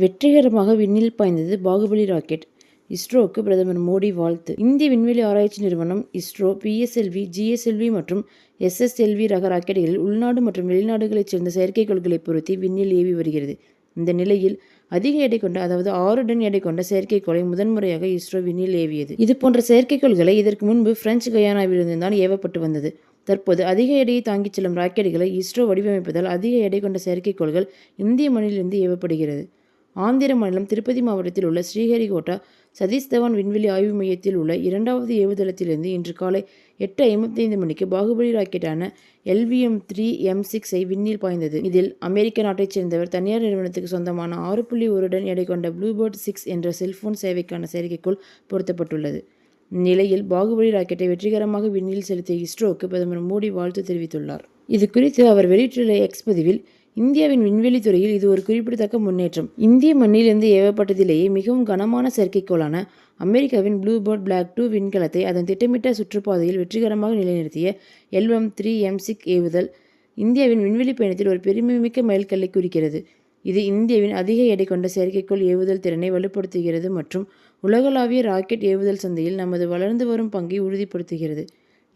வெற்றிகரமாக விண்ணில் பாய்ந்தது பாகுபலி ராக்கெட். இஸ்ரோவுக்கு பிரதமர் மோடி வாழ்த்து. இந்திய விண்வெளி ஆராய்ச்சி நிறுவனம் இஸ்ரோ பிஎஸ்எல்வி ஜிஎஸ்எல்வி மற்றும் எஸ்எஸ்எல்வி ரக ராக்கெட்டுகளில் உள்நாடு மற்றும் வெளிநாடுகளைச் சேர்ந்த செயற்கைக்கோள்களை பொருத்தி விண்ணில் ஏவி வருகிறது. இந்த நிலையில் அதிக எடை கொண்ட அதாவது ஆறு டன் எடை கொண்ட செயற்கைக்கோளை முதன்முறையாக இஸ்ரோ விண்ணில் ஏவியது. இது போன்ற செயற்கைக்கோள்களை இதற்கு முன்பு பிரெஞ்சு கயானாவிலிருந்து தான் ஏவப்பட்டு வந்தது. தற்போது அதிக எடையை தாங்கிச் செல்லும் ராக்கெட்டுகளை இஸ்ரோ வடிவமைப்பதால் அதிக எடை கொண்ட செயற்கைக்கோள்கள் இந்திய மண்ணிலிருந்து ஏவப்படுகிறது. ஆந்திர மாநிலம் திருப்பதி மாவட்டத்தில் உள்ள ஸ்ரீஹரிகோட்டா சதீஷ் தவான் விண்வெளி ஆய்வு மையத்தில் உள்ள இரண்டாவது ஏவுதளத்திலிருந்து இன்று காலை எட்டு ஐம்பத்தைந்து மணிக்கு பாகுபலி ராக்கெட்டான எல்விஎம் த்ரீ எம் சிக்ஸை விண்ணில் பாய்ந்தது. இதில் அமெரிக்க நாட்டைச் சேர்ந்தவர் தனியார் நிறுவனத்துக்கு சொந்தமான ஆறு புள்ளி ஒருடன் எடை கொண்ட ப்ளூபேர்ட் சிக்ஸ் என்ற செல்போன் சேவைக்கான செயற்கைக்கோள் பொருத்தப்பட்டுள்ளது. இந்நிலையில் பாகுபலி ராக்கெட்டை வெற்றிகரமாக விண்ணில் செலுத்திய இஸ்ரோவுக்கு பிரதமர் மோடி வாழ்த்து தெரிவித்துள்ளார். இது குறித்து அவர் வெளியிட்டுள்ள எக்ஸ் பதிவில் இந்தியாவின் விண்வெளி துறையில் இது ஒரு குறிப்பிடத்தக்க முன்னேற்றம். இந்திய மண்ணிலிருந்து ஏவப்பட்டதிலேயே மிகவும் கனமான செயற்கைக்கோளான அமெரிக்காவின் ப்ளூபேர்ட் பிளாக் டூ விண்கலத்தை அதன் திட்டமிட்ட சுற்றுப்பாதையில் வெற்றிகரமாக நிலைநிறுத்திய எல்எம் த்ரீ எம் சிக் ஏவுதல் இந்தியாவின் விண்வெளி பயணத்தில் ஒரு பெருமைமிக்க மைல்கல்லை குறிக்கிறது. இது இந்தியாவின் அதிக எடை கொண்ட செயற்கைக்கோள் ஏவுதல் திறனை வலுப்படுத்துகிறது மற்றும் உலகளாவிய ராக்கெட் ஏவுதல் சந்தையில் நமது வளர்ந்து வரும் பங்கை உறுதிப்படுத்துகிறது.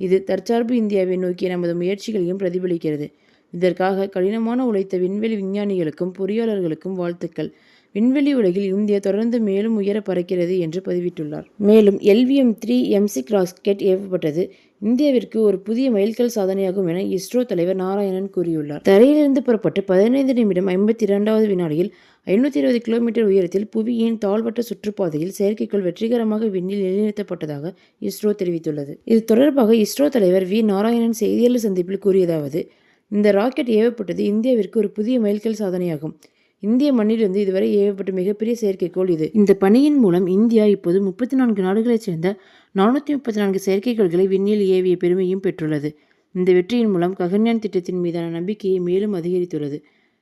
இது தற்சார்பு இந்தியாவை நோக்கிய நமது முயற்சிகளையும் பிரதிபலிக்கிறது. இதற்காக கடினமான உழைத்த விண்வெளி விஞ்ஞானிகளுக்கும் பொறியாளர்களுக்கும் வாழ்த்துக்கள். விண்வெளி உலகில் இந்தியா தொடர்ந்து மேலும் உயர பறக்கிறது என்று பதிவிட்டுள்ளார். மேலும் LVM three M six rocket ஏவப்பட்டது இந்தியாவிற்கு ஒரு புதிய மைல்கல் சாதனையாகும் என இஸ்ரோ தலைவர் நாராயணன் கூறியுள்ளார். தரையிலிருந்து புறப்பட்டு பதினைந்து நிமிடம் ஐம்பத்தி இரண்டாவது வினாடியில் ஐநூற்றி இருபது கிலோமீட்டர் உயரத்தில் புவியின் தாழ்வட்ட சுற்றுப்பாதையில் செயற்கைக்கோள் வெற்றிகரமாக விண்ணில் நிலைநிறுத்தப்பட்டதாக இஸ்ரோ தெரிவித்துள்ளது. இது தொடர்பாக இஸ்ரோ தலைவர் வி. நாராயணன் செய்தியாளர் சந்திப்பில் கூறியதாவது இந்த ராக்கெட் ஏவப்பட்டது இந்தியாவிற்கு ஒரு புதிய மைல்கல் சாதனையாகும். இந்திய மண்ணிலிருந்து இதுவரை ஏவப்பட்ட மிகப்பெரிய செயற்கைக்கோள் இது. இந்த பணியின் மூலம் இந்தியா இப்போது முப்பத்தி நான்கு நாடுகளைச் சேர்ந்த நானூற்றி முப்பத்தி நான்கு செயற்கைக்கோள்களை விண்ணில் ஏவிய பெருமையும் பெற்றுள்ளது. இந்த வெற்றியின் மூலம் ககன்யான் திட்டத்தின் மீதான நம்பிக்கையை மேலும் அதிகரித்துள்ளது.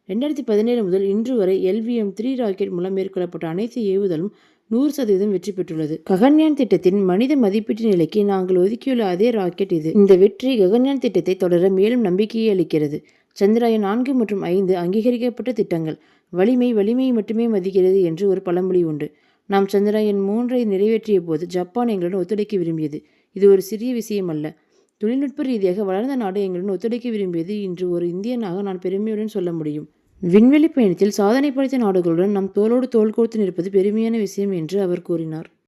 ரெண்டாயிரத்தி பதினேழு முதல் இன்று வரை எல்விஎம் த்ரீ ராக்கெட் மூலம் மேற்கொள்ளப்பட்ட அனைத்து ஏவுதலும் நூறு சதவீதம் வெற்றி பெற்றுள்ளது. ககன்யான் திட்டத்தின் மனித மதிப்பீட்டு நிலைக்கு நாங்கள் ஒதுக்கியுள்ள அதே ராக்கெட் இது. இந்த வெற்றி ககன்யான் திட்டத்தை தொடர மேலும் நம்பிக்கையை அளிக்கிறது. சந்திராயன் நான்கு மற்றும் ஐந்து அங்கீகரிக்கப்பட்ட திட்டங்கள். வலிமை வலிமையை மட்டுமே மதிக்கிறது என்று ஒரு பழமொழி உண்டு. நாம் சந்திராயன் மூன்றை நிறைவேற்றிய போது ஜப்பான் எங்களுடன் ஒத்துழைக்க விரும்பியது. இது ஒரு சிறிய விஷயம் அல்ல. தொழில்நுட்ப ரீதியாக வளர்ந்த நாடு எங்களுடன் ஒத்துழைக்க விரும்பியது. இன்று ஒரு இந்தியனாக நான் பெருமையுடன் சொல்ல முடியும். விண்வெளி பயணத்தில் சாதனை படைத்த நாடுகளுடன் நாம் தோளோடு தோள் கோர்த்து நிற்பது பெருமையான விஷயம் என்று அவர் கூறினார்.